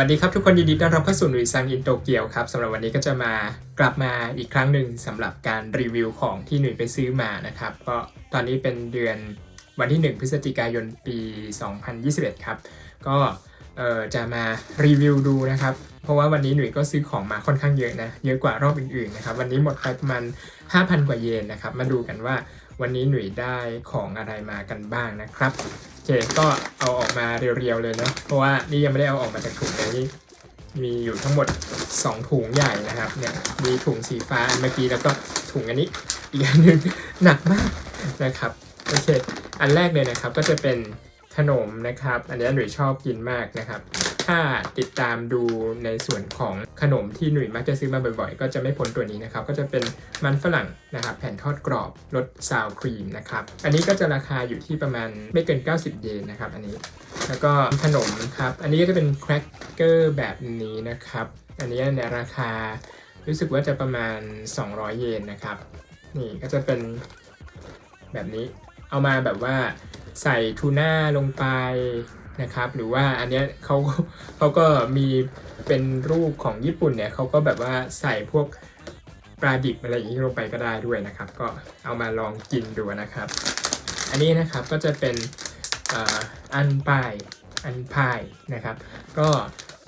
วัสดีครับทุกคนยินดีต้อนรับเข้าสู่หนุ่ยซังอินโตเกียวครับสำหรับวันนี้ก็จะมากลับมาอีกครั้งหนึ่งสำหรับการรีวิวของที่หนุ่ยไปซื้อมานะครับก็ตอนนี้เป็นเดือนวันที่ 1 พฤศจิกายนปี 2021 ครับ ก็เออจะมารีวิวดูนะครับ เพราะว่าวันนี้หนุ่ยก็ซื้อของมาค่อนข้างเยอะนะ เยอะกว่ารอบอื่นๆนะครับ วันนี้หมดไปประมาณ 5,000 กว่าเยนนะครับ มาดูกันว่าวันนี้หนุ่ยได้ของอะไรมากันบ้างนะครับ เคก็เอาออกมาเรียวๆเลยเนาะเพราะว่านี่ยังไม่ได้เอาออกมาจากถุงเลยนี่มีอยู่ทั้งหมด 2 ถุงใหญ่นะครับเนี่ยมีถุงสีฟ้าเมื่อกี้แล้วก็ถุงอันนี้อีกอันหนึ่งหนักมากนะครับโอเค อันแรกเลยนะครับก็จะเป็นขนมนะครับ อันนี้หนุ่ยชอบกินมากนะครับ ถ้าติดตามดูในส่วนของขนมที่หนุ่ยมักจะซื้อมาบ่อยๆ ก็จะไม่พ้นตัวนี้นะครับ ก็จะเป็นมันฝรั่งนะครับ แผ่นทอดกรอบรสซาวครีมนะครับ อันนี้ก็จะราคาอยู่ที่ประมาณไม่เกิน 90 เยนนะครับ อันนี้ แล้วก็ขนมครับ อันนี้ก็จะเป็นแครกเกอร์แบบนี้นะครับ อันนี้เนี่ยราคารู้สึกว่าจะประมาณ 200 เยนนะครับ นี่ก็จะเป็นแบบนี้ เอามาแบบว่าใส่ทูน่าลงไป นะครับ หรือว่าอันเนี้ยเขาเขาก็มีเป็นรูปของญี่ปุ่นเนี่ยเขาก็แบบว่าใส่พวกปลาดิบอะไรอย่างนี้ลงไปก็ได้ด้วยนะครับ ก็เอามาลองกินดูนะครับ อันนี้นะครับก็จะเป็นอันปายอันพายนะครับ ก็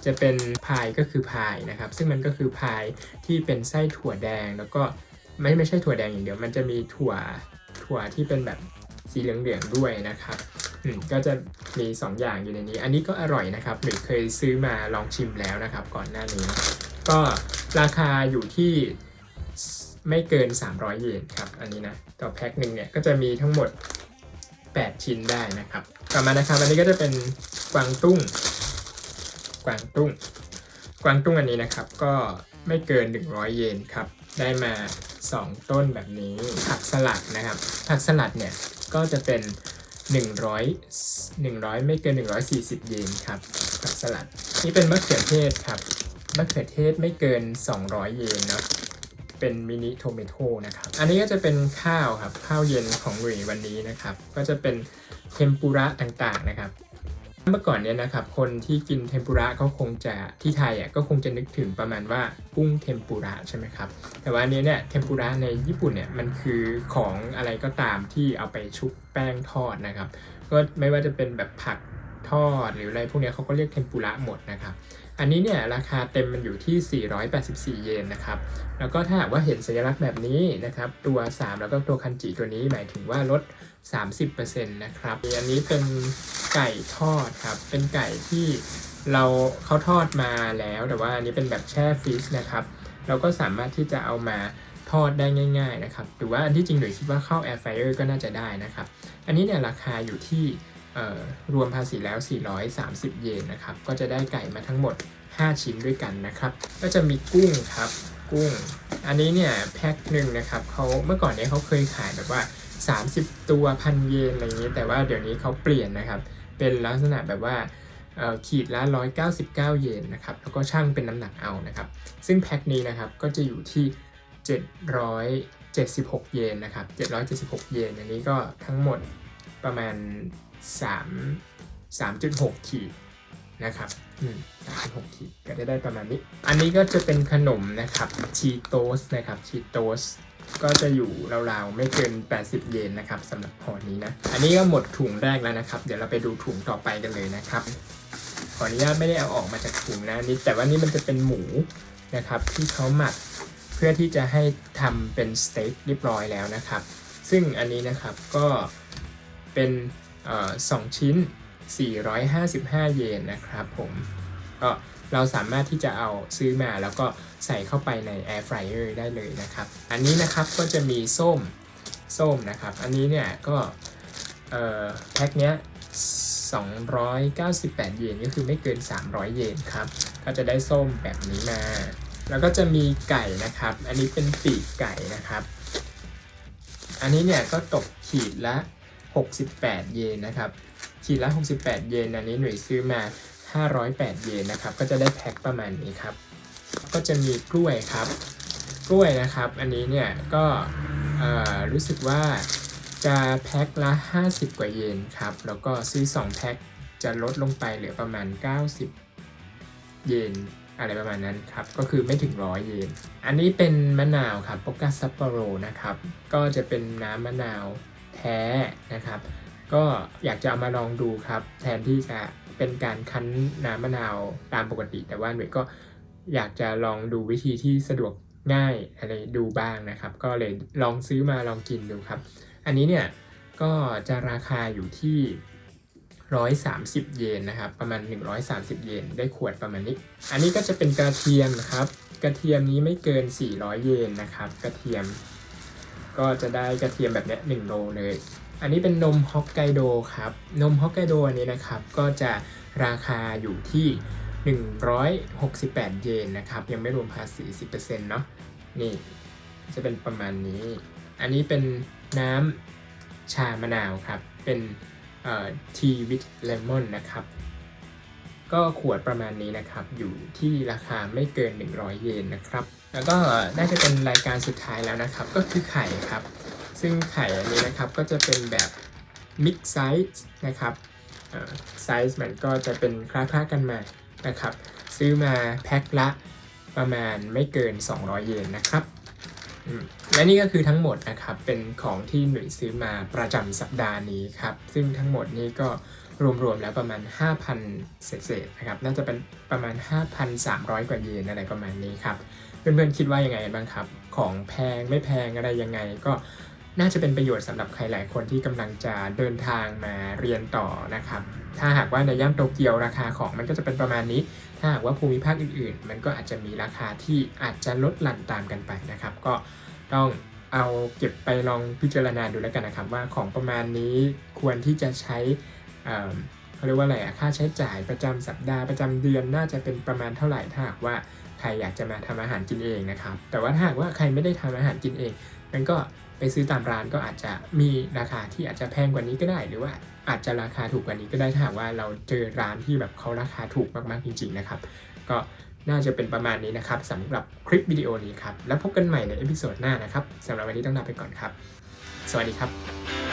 จะเป็นพายก็คือพายนะครับ ซึ่งมันก็คือพายที่เป็นไส้ถั่วแดงแล้วก็ไม่ไม่ใช่ถั่วแดงอย่างเดียว มันจะมีถั่วถั่วที่เป็นแบบสีเหลืองๆด้วยนะครับ อืมก็จะมี 2 อย่างอยู่ในนี้ อันนี้ก็อร่อยนะครับหรือเคยซื้อมาลองชิมแล้วนะครับ ก่อนหน้านี้ ก็ราคาอยู่ที่ไม่เกิน 300 เยนครับ อันนี้นะ ต่อแพ็คหนึ่งเนี่ยก็จะมีทั้งหมด 8 ชิ้นได้นะครับ ต่อมานะครับ อันนี้ก็จะเป็นกวางตุ้ง กวางตุ้ง กวางตุ้งอันนี้นะครับ ก็ไม่เกิน 100 เยนครับ ได้มา 2 ต้นแบบนี้ ผักสลัดนะครับ ผักสลัดเนี่ยก็จะเป็น 100 100 ไม่เกิน 140 เยนครับผักสลัด นี่เป็นมะเขือเทศครับมะเขือเทศไม่เกิน 200 เยนเนาะเป็นมินิโทเมโตนะครับ อันนี้ก็จะเป็นข้าวครับ ข้าวเย็นของหนุ่ยวันนี้นะครับ ก็จะเป็นเทมปุระต่างๆนะครับ เมื่อก่อนเนี่ยนะครับคนที่กินเทมปุระก็คงจะที่ไทยอะก็คงจะนึกถึงประมาณว่ากุ้งเทมปุระใช่ไหมครับแต่ว่าอันนี้เนี่ยเทมปุระในญี่ปุ่นเนี่ยมันคือของอะไรก็ตามที่เอาไปชุบแป้งทอดนะครับ ก็ไม่ว่าจะเป็นแบบผักทอดหรืออะไรพวกเนี้ยเขาก็เรียกเทมปุระหมดนะครับ อันนี้เนี่ยราคาเต็มมันอยู่ที่ 484 เยนนะครับ แล้วก็ถ้าหากว่าเห็นสัญลักษณ์แบบนี้นะครับ ตัว 3 แล้วก็ตัวคันจิตัวนี้หมายถึงว่าลด 30%นะครับ อันนี้เป็นไก่ทอดครับ เป็นไก่ที่เราเขาทอดมาแล้ว แต่ว่าอันนี้เป็นแบบแช่ฟรีซนะครับ เราก็สามารถที่จะเอามาทอดได้ง่าย ๆนะครับ หรือว่าอันที่จริงหรือคิดว่าเข้า Air Fryer ก็น่าจะได้นะครับ อันนี้เนี่ยราคาอยู่ที่ รวมภาษีแล้ว 430 เยนนะครับ ก็จะได้ไก่มาทั้งหมด 5 ชิ้นด้วยกันนะครับ ก็จะมีกุ้งครับ กุ้ง อันนี้เนี่ยแพ็คหนึ่งนะครับเขาเมื่อก่อนเนี้เขาเคยขายแบบว่า 30 ตัวพันเยนอะไรอย่างนี้ แต่ว่าเดี๋ยวนี้เขาเปลี่ยนนะครับ เป็นลักษณะแบบว่าขีดละ 199 เยนนะครับ แล้วก็ช่างเป็นน้ำหนักเอานะครับ ซึ่งแพ็คนี้นะครับก็จะอยู่ที่ 776 เยนนะครับ 776 เยน อันนี้ก็ทั้งหมดประมาณ 3 3.6 ขีดนะครับอืม3.6ขีดก็จะได้ประมาณนี้ อันนี้ก็จะเป็นขนมนะครับชีโตสนะครับชีโตสก็จะอยู่ราวๆไม่เกิน 80 เยนนะครับสำหรับห่อนี้นะ อันนี้ก็หมดถุงแรกแล้วนะครับ เดี๋ยวเราไปดูถุงต่อไปกันเลยนะครับ ขออนุญาตไม่ได้เอาออกมาจากถุงนะนี่แต่ว่านี่มันจะเป็นหมูนะครับที่เขาหมักเพื่อที่จะให้ทำเป็นสเต็กเรียบร้อยแล้วนะครับ ซึ่งอันนี้นะครับก็เป็น สองชิ้น 455 เยนนะครับผมก็เราสามารถที่จะเอาซื้อมาแล้วก็ใส่เข้าไปใน Air Fryer ได้เลยนะครับ อันนี้นะครับก็จะมีส้มส้มนะครับ อันนี้เนี่ยก็แพ็คเนี้ย 298 เยนก็คือไม่เกิน 300 เยนครับ ก็จะได้ส้มแบบนี้มา แล้วก็จะมีไก่นะครับ อันนี้เป็นปีกไก่นะครับ อันนี้เนี่ยก็ตกขีดละ 68 เยนนะครับขีดละ 68 เยนอันนี้หน่วยซื้อมา 508 เยนนะครับ ก็จะได้แพ็คประมาณนี้ครับ ก็จะมีกล้วยครับ กล้วยนะครับ อันนี้เนี่ยก็รู้สึกว่าจะแพ็คละ 50 กว่าเยนครับ แล้วก็ซื้อ 2 แพ็คจะลดลงไปเหลือประมาณ 90 เยนอะไรประมาณนั้นครับ ก็คือไม่ถึงร้อยเยน อันนี้เป็นมะนาวครับโปกาซัปโปโรนะครับ ก็จะเป็นน้ำมะนาว แท้นะครับ ก็อยากจะเอามาลองดูครับ แทนที่จะเป็นการคั้นน้ำมะนาวตามปกติ แต่ว่าหน่วยก็อยากจะลองดูวิธีที่สะดวกง่ายอะไรดูบ้างนะครับ ก็เลยลองซื้อมาลองกินดูครับ อันนี้เนี่ยก็จะราคาอยู่ที่ 130 เยนนะครับ ประมาณ 130 เยนได้ขวดประมาณนี้ อันนี้ก็จะเป็นกระเทียมนะครับ กระเทียมนี้ไม่เกิน 400 เยนนะครับ กระเทียม ก็จะได้กระเทียมแบบนี้ย1โลเลย อันนี้เป็นนมฮอกไกโดครับ นมฮอกไกโดอันนี้นะครับก็จะราคาอยู่ที่ 168 เยนนะครับ ยังไม่รวมภาษี 10%เนาะนี่จะเป็นประมาณนี้ อันนี้เป็นน้ำชามะนาวครับ เป็นทีวิตเลมอนนะครับ ก็ขวดประมาณนี้นะครับ อยู่ที่ราคาไม่เกิน 100 เยนนะครับ แล้วก็น่าจะเป็นรายการสุดท้ายแล้วนะครับ ก็คือไข่ครับ ซึ่งไข่อันนี้นะครับก็จะเป็นแบบมิกไซส์นะครับไซส์มันก็จะเป็นคล้าๆกันมานะครับ ซื้อมาแพ็คละประมาณไม่เกิน 200 เยนนะครับและนี่ก็คือทั้งหมดนะครับเป็นของที่หนุ่ยซื้อมาประจำสัปดาห์นี้ครับ ซึ่งทั้งหมดนี้ก็ รวมๆแล้วประมาณ 5,000 เศษๆนะครับน่าจะเป็นประมาณ 5,300 กว่าเยนอะไรประมาณนี้ครับเพื่อนๆคิดว่ายังไงบ้างครับ ของแพงไม่แพงอะไรยังไงก็น่าจะเป็นประโยชน์สำหรับใครหลายคนที่กำลังจะเดินทางมาเรียนต่อนะครับ ถ้าหากว่าในย่านโตเกียวราคาของมันก็จะเป็นประมาณนี้ ถ้าหากว่าภูมิภาคอื่นๆ มันก็อาจจะมีราคาที่อาจจะลดหลั่นตามกันไปนะครับ ก็ต้องเอาเก็บไปลองพิจารณาดูแล้วกันนะครับ ว่าของประมาณนี้ควรที่จะใช้ เขาเรียกว่าอะไรอะค่าใช้จ่ายประจำสัปดาห์ประจำเดือนน่าจะเป็นประมาณเท่าไหร่ถ้าหากว่าใครอยากจะมาทำอาหารกินเองนะครับ แต่ว่าถ้าหากว่าใครไม่ได้ทำอาหารกินเองมันก็ไปซื้อตามร้านก็อาจจะมีราคาที่อาจจะแพงกว่านี้ก็ได้ หรือว่าอาจจะราคาถูกกว่านี้ก็ได้ถ้าหากว่าเราเจอร้านที่แบบเขาราคาถูกมากๆจริง ๆนะครับ ก็น่าจะเป็นประมาณนี้นะครับสำหรับคลิปวิดีโอนี้ครับ แล้วพบกันใหม่ในเอพิโซดหน้านะครับสำหรับวันนี้ต้องลาไปก่อนครับ สวัสดีครับ